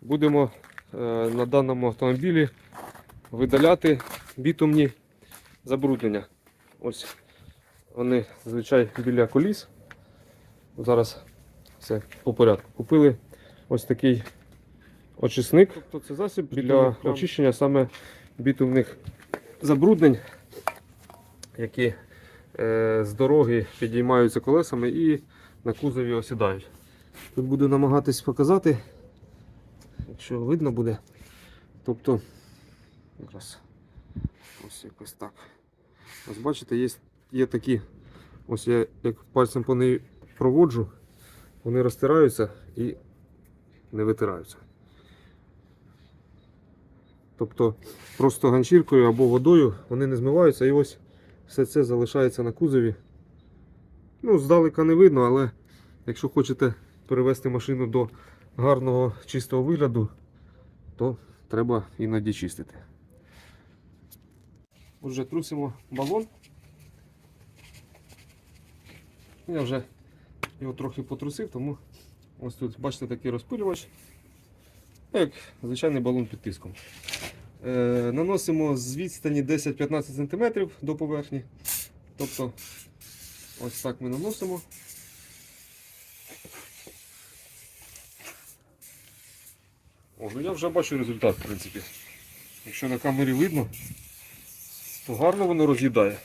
будемо е, на даному автомобілі видаляти бітумні забруднення. Ось вони зазвичай біля коліс. Зараз все по порядку. Купили ось такий очисник. Тобто це засіб для очищення саме бітумних забруднень, які е, з дороги підіймаються колесами і на кузові осідають. Тут буду намагатись показати, якщо видно буде. Тобто, якраз ось якось так. Ось бачите, є, є такі, ось я як пальцем по неї проводжу, вони розтираються і не витираються. Тобто просто ганчіркою або водою вони не змиваються і ось все це залишається на кузові. Ну, здалека не видно, але якщо хочете перевести машину до гарного чистого вигляду, то треба іноді чистити. Отже, трусимо балон. Я вже його трохи потрусив, тому ось тут, бачите, такий розпилювач. Як звичайний балон під тиском. Е, наносимо з відстані 10-15 см до поверхні. Тобто ось так ми наносимо. О, ну я вже бачу результат, в принципі. Якщо на камері видно, то гарно воно роз'їдає.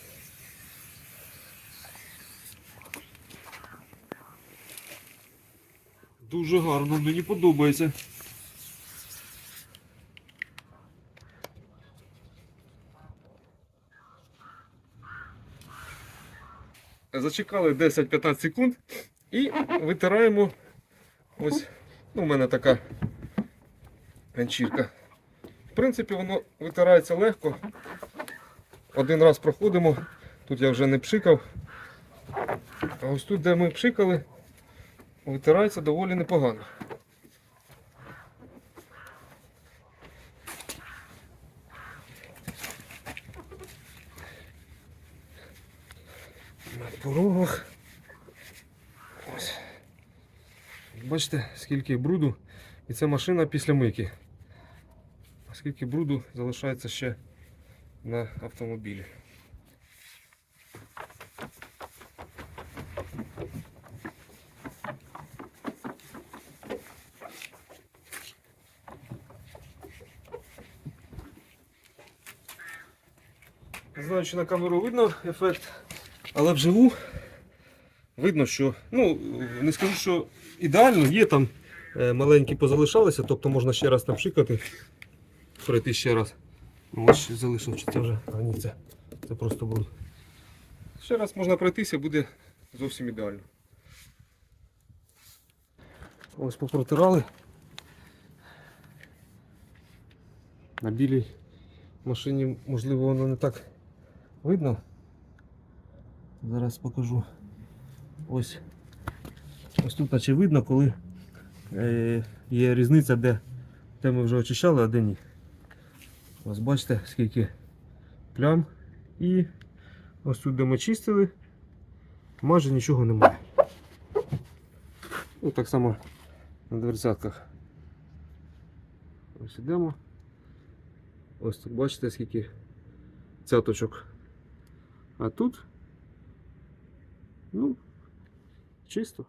Дуже гарно, мені подобається. Зачекали 10-15 секунд і витираємо ось, ну, у мене така ганчірка. В принципі, воно витирається легко. Один раз проходимо, тут я вже не пшикав. А ось тут, де ми пшикали, витирається доволі непогано. На порогах. Ось. Бачите, скільки бруду. І це машина після мийки. Скільки бруду залишається ще на автомобілі. Не знаю, чи на камеру видно ефект, але вживу видно, що ну, не скажу, що ідеально, є там е, маленькі позалишалися, тобто можна ще раз там пшикати, пройти ще раз. Ну, Ось залишив, чи це вже. Ні, це, просто бруд. Ще раз можна пройтися, буде зовсім ідеально. Ось попротирали. На білій машині, можливо, воно не так видно. Зараз покажу. Ось ось тут наче видно, коли е, є різниця, де, де ми вже очищали, а де ні. Ось бачите, скільки плям. І ось тут, де ми чистили, майже нічого немає. Ну, так само на дверцятках. Ось ідемо. Ось тут бачите, скільки цяточок. А тут, ну, чисто.